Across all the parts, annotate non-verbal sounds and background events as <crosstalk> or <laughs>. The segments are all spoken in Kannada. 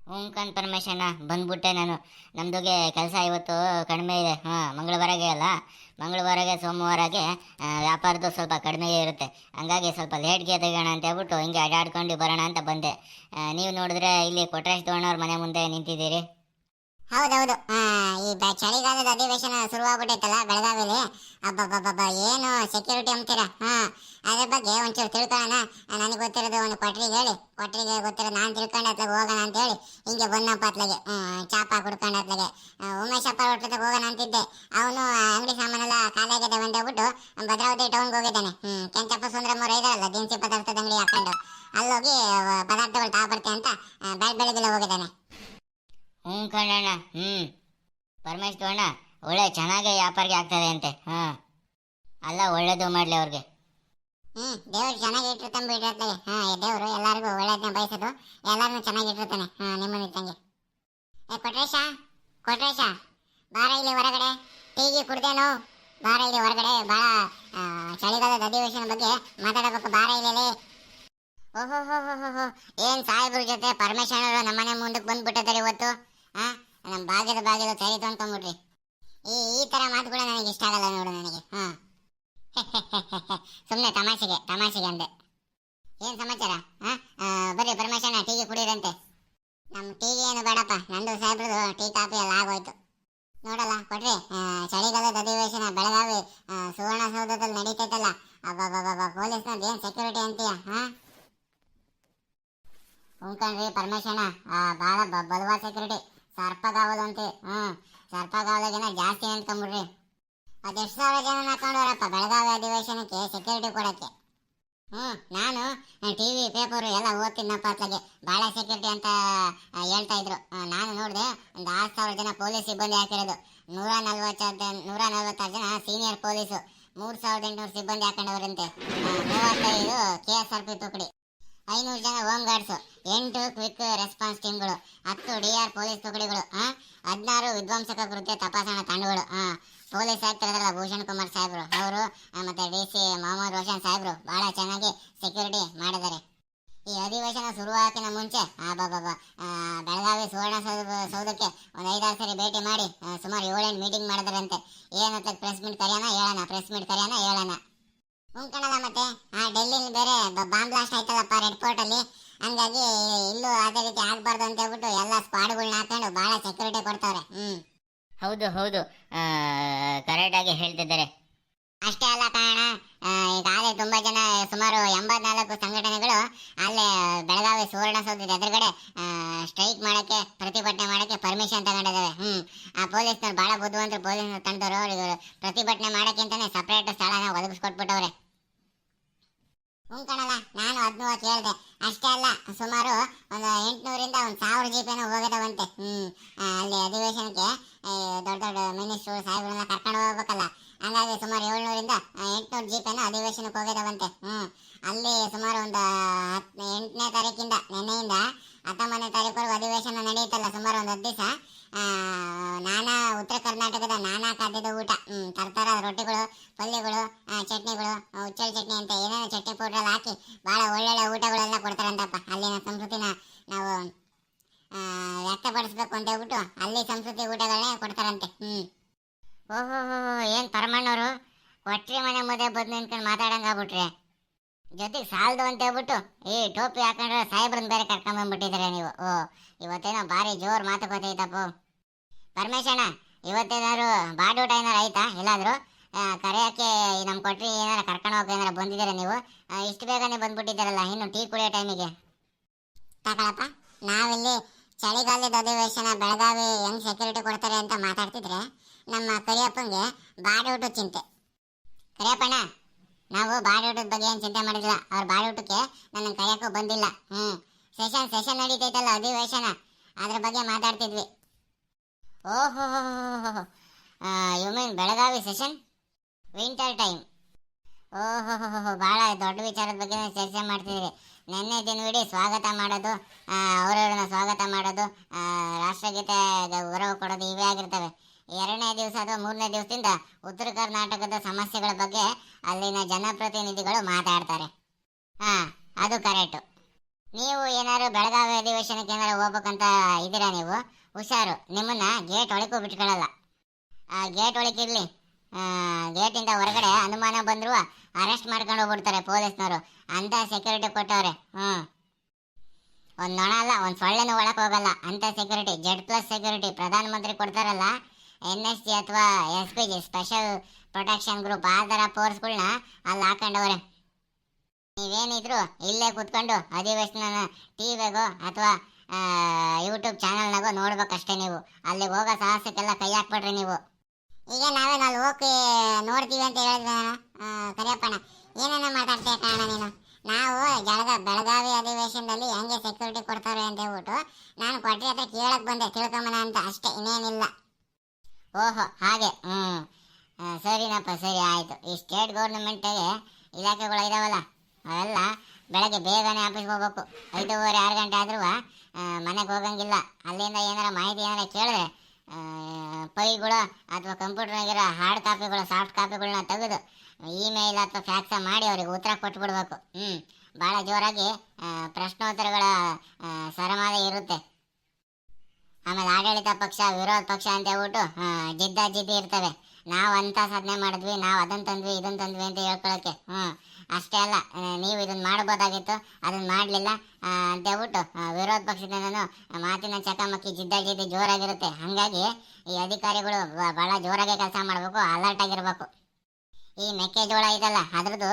ಓ ಬಂದ್ಬಿಟ್ಟೆ ನಾನು. ನಮ್ದುಗೆ ಕೆಲಸ ಇವತ್ತು ಕಡಿಮೆ ಇದೆ. ಹಾಂ, ಮಂಗಳವಾರಗೆ ಅಲ್ಲ. ಮಂಗಳವಾರಗೆ, ಸೋಮವಾರಗೆ ವ್ಯಾಪಾರದ ವ್ಯಾಪಾರದ್ದು ಸ್ವಲ್ಪ ಕಡಿಮೆ ಇರುತ್ತೆ. ಹಂಗಾಗಿ ಸ್ವಲ್ಪ ಲೇಟ್ಗೆ ತೆಗೋಣ ಅಂತ ಹೇಳ್ಬಿಟ್ಟು ಹಿಂಗೆ ಅಡ್ಡಾಡ್ಕೊಂಡು ಬರೋಣ ಅಂತ ಬಂದೆ. ನೀವು ನೋಡಿದ್ರೆ ಇಲ್ಲಿ ಕೊಟ್ರೇಶ್ ತೋಣವ್ರ ಮನೆ ಮುಂದೆ ನಿಂತಿದ್ದೀರಿ. ಹೌದೌದು. ಈ ಚಳಿಗಾಲದ ಅಧಿವೇಶನ ಶುರುವಾಗ್ಬಿಟ್ಟೈತಲ್ಲ, ಬೆಳಗಾವಿಲಿ. ಅಬ್ಬಬ್ಬಬ್ಬ ಏನು ಸೆಕ್ಯೂರಿಟಿ ಅಂತೀರ ಹಾ, ಅದ್ರ ಬಗ್ಗೆ ಒಂಚೂರು ತಿಳ್ಕೊಳ್ಳೋಣ. ನನಗೆ ಗೊತ್ತಿರೋದು ಒಂದು ಕೊಟ್ರಿಗೆ ಹೇಳಿ. ಕೊಟ್ರಿಗೆ ಗೊತ್ತಿರೋದು ನಾನು ತಿಳ್ಕೊಂಡು ಅತ್ಲಾಗ ಹೋಗೋಣ ಅಂತ ಹೇಳಿ. ಹಿಂಗೆ ಬಂದಪ್ಪ ಅತ್ಲಾಗೆ ಚಾಪ ಕುಡ್ಕೊಂಡು ಅತ್ಲಾಗೆ. ಉಮೇಶಪ್ಪ ಹೊಟ್ಟದಾಗ ಹೋಗೋಣ ಅಂತಿದ್ದೆ. ಅವನು ಅಂಗಡಿ ಸಾಮಾನೆಲ್ಲ ಖಾಲಿಯಾಗಿದೆ ಬಂದೇಬಿಟ್ಟು ಭದ್ರಾವತಿ ಟೌನ್ಗೆ ಹೋಗಿದ್ದಾನೆ. ಹ್ಞೂ ಕೆಂಚಪ್ಪ ಸುಂದರಮ್ಮ ಇದಾರಲ್ಲ, ದಿನಸಿ ಪದಾರ್ಥದ ಅಂಗಡಿ ಹಾಕೊಂಡು. ಅಲ್ಲೋಗಿ ಪದಾರ್ಥಗಳು ತಗೊಬರ್ತೆ ಅಂತ ಬೆಳ್ ಬೆಳಗ್ಗೆಲ್ಲ ಹೋಗಿದ್ದಾನೆ. ಹ್ಞೂ ಕಣ್ಣಣ್ಣ, ಹ್ಞೂ. ಪರಮೇಶ್ ತೋಣ ಒಳ್ಳೆ ಚೆನ್ನಾಗೆ ವ್ಯಾಪಾರಿಗೆ ಆಗ್ತದೆ ಅಂತೆ, ಹಾಂ. ಅಲ್ಲ, ಒಳ್ಳೇದು ಮಾಡಲಿ ಅವ್ರಿಗೆ. ಹ್ಮ್ ದೇವ್ರು ಚೆನ್ನಾಗಿ ಇಟ್ಟಿರ್ತಾನೆ ಬಿಡಿರ್ತಾಗೆ ಹಾ ದೇವ್ರು, ಎಲ್ಲರಿಗೂ ಒಳ್ಳೇದನ್ನ ಬಯಸೋದು ಎಲ್ಲಾರನ್ನೂ ಚೆನ್ನಾಗಿ ಇಟ್ಟಿರ್ತಾನೆ, ಹಾ, ನಿಮ್ಮನ್ನ ಇದ್ದಂಗೆ. ಏ, ಕೊಟ್ರೇಶ ಕೊಟ್ರೇಶ, ಬಾರ ಇಲ್ಲಿ ಹೊರಗಡೆ, ಟೀಗಿ ಕುಡ್ದೇನು ಬಾರ ಇಲ್ಲಿ ಹೊರಗಡೆ ಬಾಳ ಚಳಿಗಾಲದ ಅಧಿವೇಶನ ಬಗ್ಗೆ ಮಾತಾಡಬೇಕು, ಬಾರ ಇಲ್ಲಿ ಓಹೋ ಹೋ ಹೋ ಹೋ ಏನ್ ಸಾಹೇಬ್ರ ಜೊತೆ ಪರಮೇಶ್ವರ ನಮ್ಮನೆ ಮುಂದಕ್ಕೆ ಬಂದ್ಬಿಟ್ಟಿದ್ದಾರೆ ಇವತ್ತು? ನಮ್ಮ ಭಾಗ್ಯದ ಭಾಗ್ಯದ ಸರಿ ತೊಗೊಂಡ್ಬಿಡ್ರಿ ಈ ಈ ತರ ಮಾತುಗಳು ನನಗೆ ಇಷ್ಟ ಆಗಲ್ಲ ನೋಡು ನನಗೆ. ಹಾ. <laughs> ಸುಮ್ಮನೆ ತಮಾಷೆಗೆ ತಮಾಷೆಗೆ ಅಂದೆ. ಏನು ಸಮಾಚಾರ? ಹಾಂ? ಬರ್ರಿ ಪರಮೇಶಣ್ಣ ಟೀಗೆ ಕುಡಿರಂತೆ ನಮ್ಮ ಟೀಗೆ ಏನು ಬೇಡಪ್ಪ. ನಂದು ಸಾಹೇಬ್ರದು ಟೀ, ಕಾಫಿ ಎಲ್ಲ ಆಗೋಯ್ತು. ನೋಡಲ್ಲ, ಕೊಡ್ರಿ. ಚಳಿಗಾಲದ ಅಧಿವೇಶನ, ಬೆಳಗಾವಿ ಸುವರ್ಣಸೌಧದಲ್ಲಿ ನಡೀತೈತಲ್ಲ. ಅಬ್ಬಬ್ಬಬ್ಬ ಪೊಲೀಸ್ನದ್ದು ಏನು ಸೆಕ್ಯೂರಿಟಿ ಅಂತೀಯ? ಹಾಂ? ಉಂಕಣ್ರಿ ಪರಮೇಶಣ್ಣ ಭಾಳ ಬಲವಾದ ಸೆಕ್ಯೂರಿಟಿ ಸರ್ಪಗಾವಲಂತೆ ಹ್ಮ್. ಸರ್ಪಗಾವಲಿಗಿನ ಜಾಸ್ತಿ ಅನ್ಕೊಂಬಿಡ್ರಿ ಅದೆಷ್ಟು ಸಾವಿರ ಜನ ಹಾಕೊಂಡವರಪ್ಪ ಬೆಳಗಾವಿ ಅಧಿವೇಶನಕ್ಕೆ ಸೆಕ್ಯೂರಿಟಿ ಕೊಡಕ್ಕೆ. ಹ್ಮ್, ನಾನು ಟಿವಿ ಪೇಪರ್ ಎಲ್ಲ ಓದ್ತೀನಪ್ಪ ಅತ್ಲಾಗೆ. ಭಾಳ ಸೆಕ್ಯೂರಿಟಿ ಅಂತ ಹೇಳ್ತಾ ಇದ್ರು. ನಾನು ನೋಡಿದೆ ಒಂದು ಆರು ಸಾವಿರ ಜನ ಪೊಲೀಸ್ ಸಿಬ್ಬಂದಿ ಹಾಕಿರೋದು. ನೂರ ನಲ್ವತ್ತು ನೂರ ನಲ್ವತ್ತಾರು ಜನ ಸೀನಿಯರ್ ಪೊಲೀಸು. ಮೂರು ಸಾವಿರದ ಎಂಟುನೂರು ಸಿಬ್ಬಂದಿ ಹಾಕೊಂಡವ್ರಂತೆ. ಮೂವತ್ತೈದು ಕೆ ಎಸ್ ಆರ್ ಪಿ ತುಕಡಿ ಐನೂರು ಜನ ಹೋಮ್ ಗಾರ್ಡ್ಸ್ ಎಂಟು ಕ್ವಿಕ್ ರೆಸ್ಪಾನ್ಸ್ ಟೀಮ್ಗಳು ಹತ್ತು ಡಿ ಆರ್ ಪೊಲೀಸ್ ತುಕಡಿಗಳು ಹದಿನಾರು ವಿಧ್ವಂಸಕ ಕೃತ್ಯ ತಪಾಸಣಾ ತಂಡಗಳು ಪೊಲೀಸ್ ಆಗ್ತಿರಲ್ಲ ಭೂಷಣ್ ಕುಮಾರ್ ಸಾಹೇಬ್ರು. ಅವರು ಮತ್ತೆ ಡಿ ಸಿ ಮೊಹಮ್ಮದ್ ರೋಷನ್ ಸಾಹೇಬ್ರು ಬಹಳ ಚೆನ್ನಾಗಿ ಸೆಕ್ಯೂರಿಟಿ ಮಾಡಿದ್ದಾರೆ. ಈ ಅಧಿವೇಶನ ಶುರುವಾಕಿನ ಮುಂಚೆ ಬಾಬಾ ಬೆಳಗಾವಿ ಸುವರ್ಣ ಸೌಧ, ಸೌಧಕ್ಕೆ ಒಂದು ಐದಾರು ಸರಿ ಭೇಟಿ ಮಾಡಿ ಸುಮಾರು ಏಳೆಂಟು ಮೀಟಿಂಗ್ ಮಾಡಿದಾರಂತೆ. ಏನಂತ ಪ್ರೆಸ್ ಮೀಟ್ ಕರೆಯೋಣ, ಹೇಳೋಣ ಪ್ರೆಸ್ ಮೀಟ್ ಕರೆಯೋಣ, ಹೇಳೋಣ. ಉಂಕಣಲ್ಲ ಮತ್ತೆ? ಆ, ಡೆಲ್ಲಿಲಿ ಬೇರೆ ಬಾಂಬ್ ಬ್ಲಾಸ್ಟ್ ಆಯ್ತಲ್ಲಪ್ಪ ರೆಡ್ ಫೋರ್ಟ್ ಅಲ್ಲಿ. ಹಂಗಾಗಿ ಇಲ್ಲೂ ಅದೇ ರೀತಿ ಆಗ್ಬಾರ್ದು ಅಂತ ಹೇಳ್ಬಿಟ್ಟು ಎಲ್ಲ ಸ್ಕ್ವಾಡ್ಗಳನ್ನ ಹಾಕೊಂಡು ಬಹಳ ಸೆಕ್ಯೂರಿಟಿ ಕೊಡ್ತಾರೆ ಹ್ಮ್. ಹೌದು ಹೌದು. ಕರೆಕ್ಟಾಗಿ ಹೇಳ್ತಿದ್ದಾರೆ. ಅಷ್ಟೇ ಅಲ್ಲ ಕಾರಣ ಈಗಾಗಲೇ ತುಂಬಾ ಜನ ಸುಮಾರು ಎಂಬತ್ನಾಲ್ಕು ಸಂಘಟನೆಗಳು ಅಲ್ಲೇ ಬೆಳಗಾವಿ ಸುವರ್ಣಸೌಧದ ಎದುರುಗಡೆ ಸ್ಟ್ರೈಕ್ ಮಾಡಕ್ಕೆ ಪ್ರತಿಭಟನೆ ಮಾಡಕ್ಕೆ ಪರ್ಮಿಷನ್ ತಗೊಂಡಿದ್ದಾವೆ ಹ್ಮ್. ಆ ಪೊಲೀಸ್ನವ್ರು ಬಹಳ ಬುದ್ಧಿವಂತರು ಪೊಲೀಸ್ ತಂದವರು ಇವರು ಪ್ರತಿಭಟನೆ ಮಾಡಕ್ಕೆ ಸಪ್ರೇಟ್ ಸಪರೇಟ್ ಸ್ಥಳನ ಒದಗಿಸ್ಕೊಟ್ಬಿಟ್ಟವ್ರೆ. ಹ್ಞೂ ಕಣಲ್ಲ ನಾನು ಅದನ್ನೂ ಕೇಳಿದೆ ಅಷ್ಟೇ ಸುಮಾರು ಒಂದು ಎಂಟುನೂರಿಂದ ಒಂದು ಸಾವಿರ ಜೀಪೇನೋ ಹೋಗಿದಾವಂತೆ ಹ್ಮ್ ಆ, ಅಲ್ಲಿ ಅಧಿವೇಶನಕ್ಕೆ ಆ, ದೊಡ್ಡ ದೊಡ್ಡ ಮಿನಿಸ್ಟ್ರು ಸಾಹೇಬ್ರನ್ನ ಕರ್ಕೊಂಡು ಹೋಗ್ಬೇಕಲ್ಲ ಹಂಗಾಗಿ ಸುಮಾರು ಏಳ್ನೂರಿಂದ ಎಂಟುನೂರು ಜೀಪೇನೋ ಅಧಿವೇಶನಕ್ಕೆ ಹೋಗಿದಾವಂತೆ ಹ್ಮ್ ಅಲ್ಲಿ ಸುಮಾರು ಒಂದು ಹತ್- ಎಂಟನೇ ತಾರೀಕಿಂದ ನಿನ್ನೆಯಿಂದ ಹತ್ತೊಂಬತ್ತನೇ ತಾರೀಕುವರೆಗೂ ಅಧಿವೇಶನ ನಡೆಯುತ್ತಲ್ಲ ಸುಮಾರು ಒಂದು ಹತ್ತು ದಿವಸ ನಾನಾ ಉತ್ತರ ಕರ್ನಾಟಕದ ನಾನಾ ಖಾದ್ಯದ ಊಟ. ತರ್ತರ ರೊಟ್ಟಿಗಳು, ಪಲ್ಯಗಳು ಚಟ್ನಿಗಳು ಉಚ್ಚಳ ಚಟ್ನಿ ಅಂತ ಏನೇನೋ ಚಟ್ನಿ ಪೌಡ್ರಲ್ಲಿ ಹಾಕಿ ಬಹಳ ಒಳ್ಳೊಳ್ಳೆ ಊಟಗಳೆಲ್ಲ ಕೊಡ್ತಾರಂತಪ್ಪ. ಅಲ್ಲಿನ ಸಂಸ್ಕೃತಿನ ನಾವು ವ್ಯಕ್ತಪಡಿಸ್ಬೇಕು ಅಂತ ಹೇಳ್ಬಿಟ್ಟು ಅಲ್ಲಿ ಸಂಸ್ಕೃತಿ ಊಟಗಳನ್ನೇ ಕೊಡ್ತಾರಂತೆ. ಹ್ಞೂ ಓಹೋ ಏನು ಪರಮಣ್ಣವರು? ಒಟ್ರಿ ಮನೆ ಮುದ್ದೆ ಬಂದು ನಿಂತ್ಕೊಂಡು ಮಾತಾಡಂಗ ಆಗ್ಬಿಟ್ರೆ. ಜೊತೆಗೆ ಸಾಲದು ಅಂತ ಹೇಳ್ಬಿಟ್ಟು ಈ ಟೋಪಿ ಹಾಕೊಂಡ್ರೆ ಸಾಹೇಬ್ರನ್ನ ಬೇರೆ ಕರ್ಕೊಂಬಂದ್ಬಿಟ್ಟಿದ್ದಾರೆ ನೀವು. ಓ, ಇವತ್ತೇನೋ ಭಾರಿ ಜೋರು ಮಾತುಕತೆ ಐತಪ್ಪ. ಪರಮೇಶಣ್ಣ ಇವತ್ತೇನಾದ್ರು ಬಾಡೂಟ ಏನಾರು ಆಯ್ತಾ? ಇಲ್ಲಾದ್ರು ಕರೆಯೋಕ್ಕೆ ನಮ್ಮ ಕೊಟ್ರಿ ಏನಾರು ಕರ್ಕೊಂಡು ಹೋಗಿ ಏನಾರು ಬಂದಿದ್ದೀರಾ ನೀವು? ಇಷ್ಟು ಬೇಗನೆ ಬಂದ್ಬಿಟ್ಟಿದ್ದೀರಲ್ಲ, ಇನ್ನು ಟೀ ಕುಡಿಯೋ ಟೈಮಿಗೆ ತಗೊಳಪ್ಪ, ನಾವಿಲ್ಲಿ ಚಳಿಗಾಲದ ಅಧಿವೇಶನ, ಬೆಳಗಾವಿ ಹೆಂಗ್ ಸೆಕ್ಯೂರಿಟಿ ಕೊಡ್ತಾರೆ ಅಂತ ಮಾತಾಡ್ತಿದ್ರೆ, ನಮ್ಮ ಕರಿಯಪ್ಪಂಗೆ ಬಾಡೂಟ ಚಿಂತೆ. ಕರಿಯಪ್ಪಣ್ಣ ನಾವು ಬಾಡೂಟದ ಬಗ್ಗೆ ಏನು ಚಿಂತೆ ಮಾಡಿದಿಲ್ಲ ಅವ್ರ ಬಾಡೂಟಕ್ಕೆ ನನ್ನ ಕರೆಯಕ್ಕೂ ಬಂದಿಲ್ಲ. ಹ್ಞೂ ಸೆಷನ್ ಸೆಷನ್ ನಡೀತೈತಲ್ಲ ಅಧಿವೇಶನ? ಅದ್ರ ಬಗ್ಗೆ ಮಾತಾಡ್ತಿದ್ವಿ. ಓಹೋ you Belagavi session winter time ಓಹೋ ಭಾಳ ದೊಡ್ಡ ವಿಚಾರದ ಬಗ್ಗೆ ಚರ್ಚೆ ಮಾಡ್ತಿದ್ರಿ ನಿನ್ನೆ ದಿನವಿಡೀ ಸ್ವಾಗತ ಮಾಡೋದು ಅವ್ರವ್ರನ್ನ ಸ್ವಾಗತ ಮಾಡೋದು ರಾಷ್ಟ್ರಗೀತೆ ಗೌರವ ಕೊಡೋದು ಇವೇ ಆಗಿರ್ತವೆ. ಎರಡನೇ ದಿವಸ ಅಥವಾ ಮೂರನೇ ದಿವಸದಿಂದ ಉತ್ತರ ಕರ್ನಾಟಕದ ಸಮಸ್ಯೆಗಳ ಬಗ್ಗೆ ಅಲ್ಲಿನ ಜನಪ್ರತಿನಿಧಿಗಳು ಮಾತಾಡ್ತಾರೆ. ಹಾ, ಅದು ಕರೆಕ್ಟು ನೀವು ಏನಾದ್ರು ಬೆಳಗಾವಿ ಅಧಿವೇಶನಕ್ಕೆ ಏನಾದ್ರು ಹೋಗ್ಬೇಕಂತ ಇದ್ದೀರಾ ನೀವು? ಹುಷಾರು. ನಿಮ್ಮನ್ನ ಗೇಟ್ ಒಳಗೂ ಬಿಟ್ಕೊಳ್ಳಲ್ಲ ಆ ಗೇಟ್ ಒಳಗಿರ್ಲಿ ಗೇಟಿಂದ ಹೊರಗಡೆ ಅನುಮಾನ ಬಂದ್ರು ಅರೆಸ್ಟ್ ಮಾಡ್ಕೊಂಡು ಹೋಗ್ಬಿಡ್ತಾರೆ ಪೊಲೀಸ್ನವರು. ಅಂತ ಸೆಕ್ಯೂರಿಟಿ ಕೊಟ್ಟವ್ರೆ. ಹ್ಮ್. ಒಂದು ನೊಣ ಅಲ್ಲ, ಒಂದ್ ಸೊಳ್ಳೆನೂ ಒಳಕ್ಕೆ ಹೋಗಲ್ಲ. ಅಂತ ಸೆಕ್ಯೂರಿಟಿ ಜೆಡ್ ಪ್ಲಸ್ ಸೆಕ್ಯೂರಿಟಿ ಪ್ರಧಾನ ಮಂತ್ರಿ ಕೊಡ್ತಾರಲ್ಲ ಎನ್ ಎಸ್ ಜಿ ಅಥವಾ S P G special protection group ಆ ಥರ ಫೋರ್ಸ್ಗಳನ್ನ ಅಲ್ಲಿ ಹಾಕೊಂಡವ್ರೆ. ನೀವೇನಿದ್ರು ಇಲ್ಲೇ ಕುತ್ಕೊಂಡು ಅಧಿವೇಶನ ಟಿವಿಗೋ ಅಥವಾ ಯೂಟ್ಯೂಬ್ ಚಾನಲ್ನಾಗೋ ನೋಡ್ಬೇಕಷ್ಟೇ ನೀವು. ಅಲ್ಲಿ ಹೋಗೋ ಸಾಹಸಕ್ಕೆಲ್ಲ ಕೈ ಹಾಕ್ಬಿಡ್ರಿ ನೀವು. ಈಗ ನಾವೇ ಅಲ್ಲಿ ಹೋಗಿ ನೋಡ್ತೀವಿ ಅಂತ ಹೇಳಿದ ಕರಿಯಪ್ಪಣ್ಣ ಏನೇನೋ ಮಾತಾಡ್ತೀಯ ಕಾರಣ ನೀನು? ನಾವು ಜಳಗ ಬೆಳಗಾವಿ ಅಧಿವೇಶನದಲ್ಲಿ ಹೆಂಗೆ ಸೆಕ್ಯೂರಿಟಿ ಕೊಡ್ತಾರೆ ಅಂತ ಹೇಳ್ಬಿಟ್ಟು ನಾನು ಕೊಟ್ಟರೆ ಹತ್ರ ಕೇಳಕ್ಕೆ ಬಂದೆ. ತಿಳ್ಕೊಂಬನ ಅಂತ. ಅಷ್ಟೇ, ಇನ್ನೇನಿಲ್ಲ. ಓಹೋ, ಹಾಗೆ. ಹ್ಞೂ ಸರಿನಪ್ಪ, ಸರಿ, ಆಯಿತು. ಈ ಸ್ಟೇಟ್ ಗೌರ್ಮೆಂಟಿಗೆ ಇಲಾಖೆಗಳು ಇದಾವಲ್ಲ, ಅವೆಲ್ಲ ಬೆಳಗ್ಗೆ ಬೇಗನೆ ಆಫೀಸ್ಗೆ ಹೋಗ್ಬೇಕು. ಐದೂವರೆ, ಆರು ಗಂಟೆ ಆದ್ರೂ ಮನೆಗೆ ಹೋಗಂಗಿಲ್ಲ. ಅಲ್ಲಿಂದ ಏನಾರ ಮಾಹಿತಿ ಏನಾರ ಕೇಳಿದ್ರೆ ಪೈಗಳು ಅಥವಾ ಕಂಪ್ಯೂಟರ್ನಾಗಿರೋ ಹಾರ್ಡ್ ಕಾಪಿಗಳು ಸಾಫ್ಟ್ ಕಾಪಿಗಳನ್ನ ತೆಗೆದು ಇಮೇಲ್ ಅಥವಾ ಫ್ಯಾಕ್ಸ ಮಾಡಿ ಅವ್ರಿಗೆ ಉತ್ತರ ಕೊಟ್ಬಿಡ್ಬೇಕು. ಹ್ಞೂ ಭಾಳ ಜೋರಾಗಿ ಪ್ರಶ್ನೋತ್ತರಗಳ ಸರಮಾದ ಇರುತ್ತೆ. ಆಮೇಲೆ ಆಡಳಿತ ಪಕ್ಷ, ವಿರೋಧ ಪಕ್ಷ ಅಂತ ಹೇಳ್ಬಿಟ್ಟು ಜಿದ್ದಾ ಜಿದ್ದ ಇರ್ತವೆ. ನಾವು ಅಂತ ಸಾಧನೆ ಮಾಡಿದ್ವಿ, ನಾವು ಅದನ್ನು ತಂದ್ವಿ ಇದನ್ನು ತಂದ್ವಿ ಅಂತ ಹೇಳ್ಕೊಳಕ್ಕೆ. ಹ್ಞೂ ಅಷ್ಟೇ ಅಲ್ಲ ನೀವು ಇದನ್ನು ಮಾಡಬಹುದಾಗಿತ್ತು ಅದನ್ನು ಮಾಡಲಿಲ್ಲ ಅಂತ ಹೇಳ್ಬಿಟ್ಟು ವಿರೋಧ ಪಕ್ಷದ ನಾನು ಮಾತಿನ ಚಕಮಕ್ಕಿ ಜಿದ್ದ ಜಿದ್ದಿ ಜೋರಾಗಿರುತ್ತೆ. ಹಾಗಾಗಿ ಈ ಅಧಿಕಾರಿಗಳು ಭಾಳ ಜೋರಾಗಿ ಕೆಲಸ ಮಾಡಬೇಕು ಅಲರ್ಟ್ ಆಗಿರಬೇಕು. ಈ ಮೆಕ್ಕೆಜೋಳ ಇದಲ್ಲ, ಅದರದ್ದು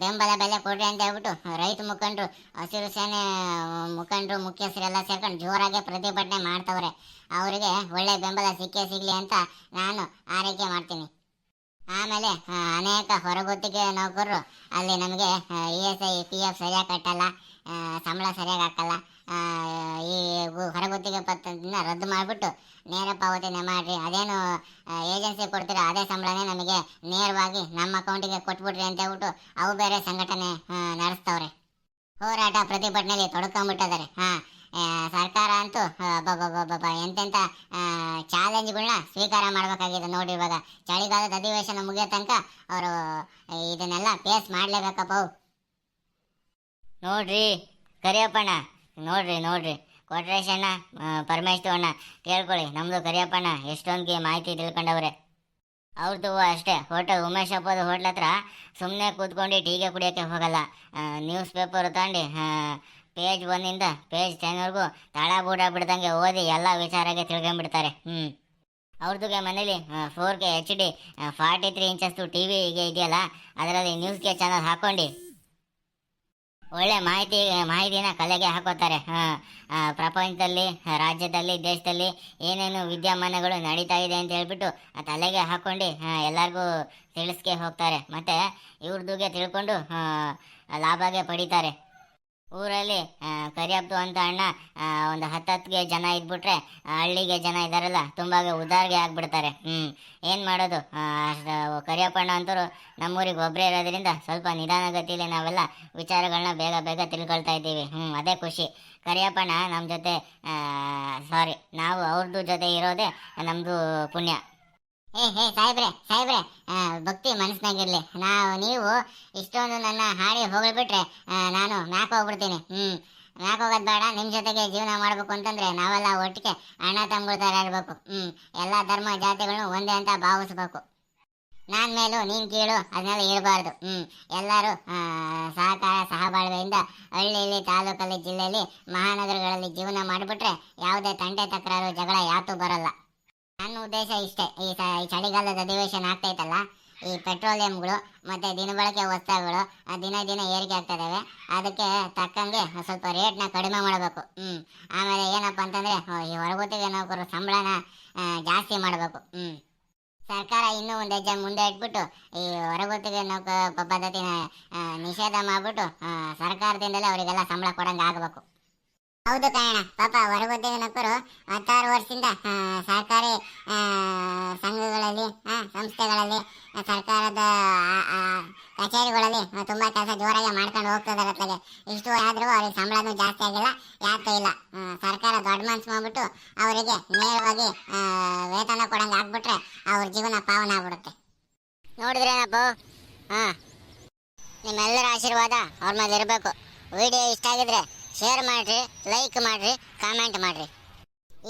ಬೆಂಬಲ ಬೆಲೆ ಕೊಡ್ರಿ ಅಂತ ಹೇಳ್ಬಿಟ್ಟು, ರೈತ ಮುಖಂಡರು, ಹಸಿರು ಸೇನೆ ಮುಖಂಡರು, ಮುಖ್ಯಸ್ಥರೆಲ್ಲ ಸೇರ್ಕೊಂಡು ಜೋರಾಗಿ ಪ್ರತಿಭಟನೆ ಮಾಡ್ತವ್ರೆ. ಅವರಿಗೆ ಒಳ್ಳೆ ಬೆಂಬಲ ಸಿಕ್ಕೇ ಸಿಗಲಿ ಅಂತ ನಾನು ಆರೈಕೆ ಮಾಡ್ತೀನಿ. ಆಮೇಲೆ ಅನೇಕ ಹೊರಗುತ್ತಿಗೆ ನೌಕರರು ಅಲ್ಲಿ ನಮಗೆ E S I P F ಸರಿಯಾಗಿ ಕಟ್ಟಲ್ಲ ಸಂಬಳ ಸರಿಯಾಗಿ ಹಾಕಲ್ಲ ಈ ಹೊರಗುತ್ತಿಗೆ ಪತ್ರದಿಂದ ರದ್ದು ಮಾಡಿಬಿಟ್ಟು ನೇರ ಪಾವತಿನ ಮಾಡಿರಿ. ಅದೇನು ಏಜೆನ್ಸಿ ಕೊಡ್ತೀರೋ ಅದೇ ಸಂಬಳನೇ ನಮಗೆ ನೇರವಾಗಿ ನಮ್ಮ ಅಕೌಂಟಿಗೆ ಕೊಟ್ಬಿಡ್ರಿ ಅಂತ ಹೇಳ್ಬಿಟ್ಟು ಅವು ಬೇರೆ ಸಂಘಟನೆ ನಡೆಸ್ತವ್ರೆ. ಹೋರಾಟ ಪ್ರತಿಭಟನೆಯಲ್ಲಿ ತೊಡ್ಕೊಂಡ್ಬಿಟ್ಟಿದ್ದಾರೆ ಹಾ ಸರ್ಕಾರ ಅಂತೂ ಆ, ಬ- ಬ- ಬ- ಬ- ಬ- ಎಂತೆಂಥ ಚಾಲೆಂಜ್ಗಳನ್ನ ಸ್ವೀಕಾರ ಮಾಡಬೇಕಾಗಿದೆ ನೋಡಿ ಇವಾಗ. ಚಳಿಗಾಲದ ಅಧಿವೇಶನ ಮುಗಿಯೋ ತನಕ ಅವರು ಇದನ್ನೆಲ್ಲ ಫೇಸ್ ಮಾಡಲೇಬೇಕಪ್ಪ ನೋಡ್ರಿ ಕರಿಯಪ್ಪಣ್ಣ ನೋಡ್ರಿ ನೋಡ್ರಿ. ಕೊಟ್ರೇಶಣ್ಣ ಪರಮೇಶ್ವರ ಅಣ್ಣ ಕೇಳ್ಕೊಳ್ಳಿ ನಮ್ಮದು ಕರಿಯಪ್ಪಣ್ಣ ಎಷ್ಟೊಂದಿಗೆ ಮಾಹಿತಿ ತಿಳ್ಕೊಂಡವ್ರೆ. ಅವ್ರದ್ದು ಅಷ್ಟೇ ಹೋಟೆಲ್ ಉಮೇಶ್ ಹಬ್ಬದ ಹೋಟ್ಲ್ ಹತ್ರ ಸುಮ್ಮನೆ ಕೂತ್ಕೊಂಡು ಟೀಗೆ ಕುಡಿಯೋಕ್ಕೆ ಹೋಗಲ್ಲ. ನ್ಯೂಸ್ ಪೇಪರ್ ತಗೊಂಡು ಪೇಜ್ ಒಂದಿಂದ ಪೇಜ್ ಟೆನ್ವರೆಗೂ ತಳ ಬೂಡ ಬಿಡ್ದಂಗೆ ಓದಿ ಎಲ್ಲ ವಿಚಾರಕ್ಕೆ ತಿಳ್ಕೊಂಬಿಡ್ತಾರೆ ಹ್ಞೂ ಅವ್ರದ್ದು ಮನೇಲಿ four K H D forty three ಇಂಚಸ್ದು ಟಿ ವಿಗೆ ಇದೆಯಲ್ಲ, ಅದರಲ್ಲಿ ನ್ಯೂಸ್ಗೆ ಚಾನಲ್ ಹಾಕ್ಕೊಂಡು ಒಳ್ಳೆ ಮಾಹಿತಿ, ಮಾಹಿತಿನ ಕಲೆಗೆ ಹಾಕೋತಾರೆ. ಪ್ರಪಂಚದಲ್ಲಿ, ರಾಜ್ಯದಲ್ಲಿ, ದೇಶದಲ್ಲಿ ಏನೇನು ವಿದ್ಯಮಾನಗಳು ನಡೀತಾ ಇದೆ ಅಂತ ಹೇಳ್ಬಿಟ್ಟು ತಲೆಗೆ ಹಾಕೊಂಡು ಎಲ್ಲರಿಗೂ ತಿಳಿಸ್ಕೆ ಹೋಗ್ತಾರೆ. ಮತ್ತು ಇವ್ರದ್ದುಗೆ ತಿಳ್ಕೊಂಡು ಲಾಭಗೆ ಪಡಿತಾರೆ. ಊರಲ್ಲಿ ಕರಿಯಬ್ದು ಅಂತ ಅಣ್ಣ ಒಂದು ಹತ್ತತ್ತಿಗೆ ಜನ ಇದ್ಬಿಟ್ರೆ ಹಳ್ಳಿಗೆ ಜನ ಇದ್ದಾರಲ್ಲ ತುಂಬಾಗೆ ಉದಾರಿಗೆ ಆಗ್ಬಿಡ್ತಾರೆ. ಹ್ಞೂ ಏನು ಮಾಡೋದು? ಕರಿಯಪ್ಪಣ್ಣ ಅಂತೂ ನಮ್ಮೂರಿಗೆ ಒಬ್ಬರೇ ಇರೋದ್ರಿಂದ ಸ್ವಲ್ಪ ನಿಧಾನಗತಿಯಲ್ಲಿ ನಾವೆಲ್ಲ ವಿಚಾರಗಳನ್ನ ಬೇಗ ಬೇಗ ತಿಳ್ಕೊಳ್ತಾ ಇದ್ದೀವಿ. ಹ್ಞೂ ಅದೇ ಖುಷಿ. ಕರಿಯಪ್ಪಣ್ಣ ನಮ್ಮ ಜೊತೆ ಸಾರಿ ನಾವು ಅವ್ರದ್ದು ಜೊತೆ ಇರೋದೇ ನಮ್ಮದು ಪುಣ್ಯ. ಏ ಹೇ, ಸಾಹೇಬ್ರೆ ಸಾಹೇಬ್ರೆ ಭಕ್ತಿ ಮನಸ್ಸಿನಾಗಿರ್ಲಿ. ನಾವು, ನೀವು ಇಷ್ಟೊಂದು ನನ್ನ ಹಾಡಿ ಹೋಗ್ಬಿಟ್ರೆ ನಾನು ಮ್ಯಾಕ್ ಹೋಗ್ಬಿಡ್ತೀನಿ. ಹ್ಞೂ ಮ್ಯಾಕ್ ಹೋಗೋದು ಬೇಡ ನಿಮ್ಮ ಜೊತೆಗೆ ಜೀವನ ಮಾಡಬೇಕು ಅಂತಂದ್ರೆ ನಾವೆಲ್ಲ ಒಟ್ಟಿಗೆ ಅಣ್ಣ, ತಮ್ಮಗಳ ಥರ ಇರಬೇಕು. ಹ್ಞೂ ಎಲ್ಲಾ ಧರ್ಮ ಜಾತಿಗಳನ್ನು ಒಂದೇ ಅಂತ ಭಾವಿಸ್ಬೇಕು. ನಾನ್ ಮೇಲೂ, ನೀನ್ ಕೀಳು ಅದನ್ನೆಲ್ಲ ಇರಬಾರ್ದು. ಹ್ಮ್. ಎಲ್ಲರೂ ಸಹಕಾರ, ಸಹಬಾಳ್ವೆಯಿಂದ ಹಳ್ಳಿಯಲ್ಲಿ ತಾಲೂಕಲ್ಲಿ ಜಿಲ್ಲೆಯಲ್ಲಿ ಮಹಾನಗರಗಳಲ್ಲಿ ಜೀವನ ಮಾಡಿಬಿಟ್ರೆ ಯಾವುದೇ ತಂಟೆ, ತಕರಾರು, ಜಗಳ ಯಾತೂ ಬರಲ್ಲ. ನನ್ನ ಉದ್ದೇಶ ಇಷ್ಟೇ. ಈ ಸ- ಈ ಚಳಿಗಾಲದ ಅಧಿವೇಶನ ಆಗ್ತೈತಲ್ಲ, ಈ ಪೆಟ್ರೋಲಿಯಂಗಳು ಮತ್ತು ದಿನಬಳಕೆ ವಸ್ತುಗಳು ದಿನ ದಿನ ಏರಿಕೆ ಆಗ್ತಾ ಇದಾವೆ ಅದಕ್ಕೆ ತಕ್ಕಂಗೆ ಸ್ವಲ್ಪ ರೇಟ್ನ ಕಡಿಮೆ ಮಾಡಬೇಕು. ಹ್ಞೂ ಆಮೇಲೆ ಏನಪ್ಪ ಅಂತಂದರೆ ಈ ಹೊರಗುತ್ತಿಗೆ ನೌಕರ ಸಂಬಳನ ಜಾಸ್ತಿ ಮಾಡಬೇಕು. ಹ್ಞೂ ಸರ್ಕಾರ ಇನ್ನೂ ಒಂದು ಹೆಜ್ಜೆ ಮುಂದೆ ಇಟ್ಬಿಟ್ಟು, ಈ ಹೊರಗುತ್ತಿಗೆ ನೌಕ ಪದ್ಧತಿನ ನಿಷೇಧ ಮಾಡಿಬಿಟ್ಟು ಸರ್ಕಾರದಿಂದಲೇ ಅವರಿಗೆಲ್ಲ ಸಂಬಳ ಕೊಡಂಗೆ ಆಗಬೇಕು ಹೌದು ಕಾರಣ ಪಾಪ ನೌಕರು ಹತ್ತಾರು ವರ್ಷದಿಂದ ಸರ್ಕಾರಿ ಸಂಘಗಳಲ್ಲಿ ಸಂಸ್ಥೆಗಳಲ್ಲಿ ಸರ್ಕಾರದ ಕಚೇರಿಗಳಲ್ಲಿ ತುಂಬಾ ಕೆಲಸ ಜೋರಾಗಿ ಮಾಡ್ಕೊಂಡು ಹೋಗ್ತಿದ್ದಾರೆ ಅತ್ಲಾಗೆ ಇಷ್ಟು ಆದರೂ ಅವ್ರಿಗೆ ಸಂಬಳನು ಜಾಸ್ತಿ ಆಗಿಲ್ಲ ಯಾಕೆ ಇಲ್ಲ. ಸರ್ಕಾರ ದೊಡ್ಡ ಮನ್ಸು ಮಾಡ್ಬಿಟ್ಟು ಅವರಿಗೆ ನೇರವಾಗಿ ವೇತನ ಕೊಡಂಗೆ ಆಗ್ಬಿಟ್ರೆ ಅವ್ರ ಜೀವನ ಪಾವನ ಆಗ್ಬಿಡುತ್ತೆ. ನೋಡಿದ್ರೇನಪ್ಪ ಹಾ ನಿಮ್ಮೆಲ್ಲರ ಆಶೀರ್ವಾದ ಅವ್ರ ಮೇಲೆ ಇರಬೇಕು. ವಿಡಿಯೋ ಇಷ್ಟ ಆಗಿದ್ರೆ ಶೇರ್ ಮಾಡಿರಿ ಲೈಕ್ ಮಾಡಿರಿ ಕಾಮೆಂಟ್ ಮಾಡಿರಿ.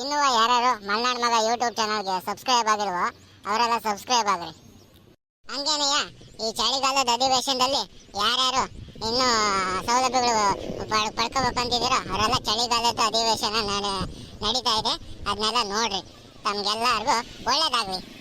ಇನ್ನೂ ಯಾರು ಮಲ್ನಾಡ್ ಮಗ ಯೂಟ್ಯೂಬ್ ಚಾನಲ್ಗೆ ಸಬ್ಸ್ಕ್ರೈಬ್ ಆಗಿಲ್ವೋ, ಅವರೆಲ್ಲ ಸಬ್ಸ್ಕ್ರೈಬ್ ಆಗ್ರಿ. ಹಂಗೇನೆಯ ಈ ಚಳಿಗಾಲದ ಅಧಿವೇಶನದಲ್ಲಿ ಯಾರ್ಯಾರು ಇನ್ನೂ ಸೌಲಭ್ಯಗಳು ಪಡ್ ಪಡ್ಕೋಬೇಕಂತಿದ್ದೀರೋ ಅವರೆಲ್ಲ ಚಳಿಗಾಲದ ಅಧಿವೇಶನ ನಡೆ- ನಡೀತಾ ಇದೆ. ಅದನ್ನೆಲ್ಲ ನೋಡ್ರಿ. ತಮ್ಗೆಲ್ಲರಿಗೂ ಒಳ್ಳೇದಾಗ್ಲಿ.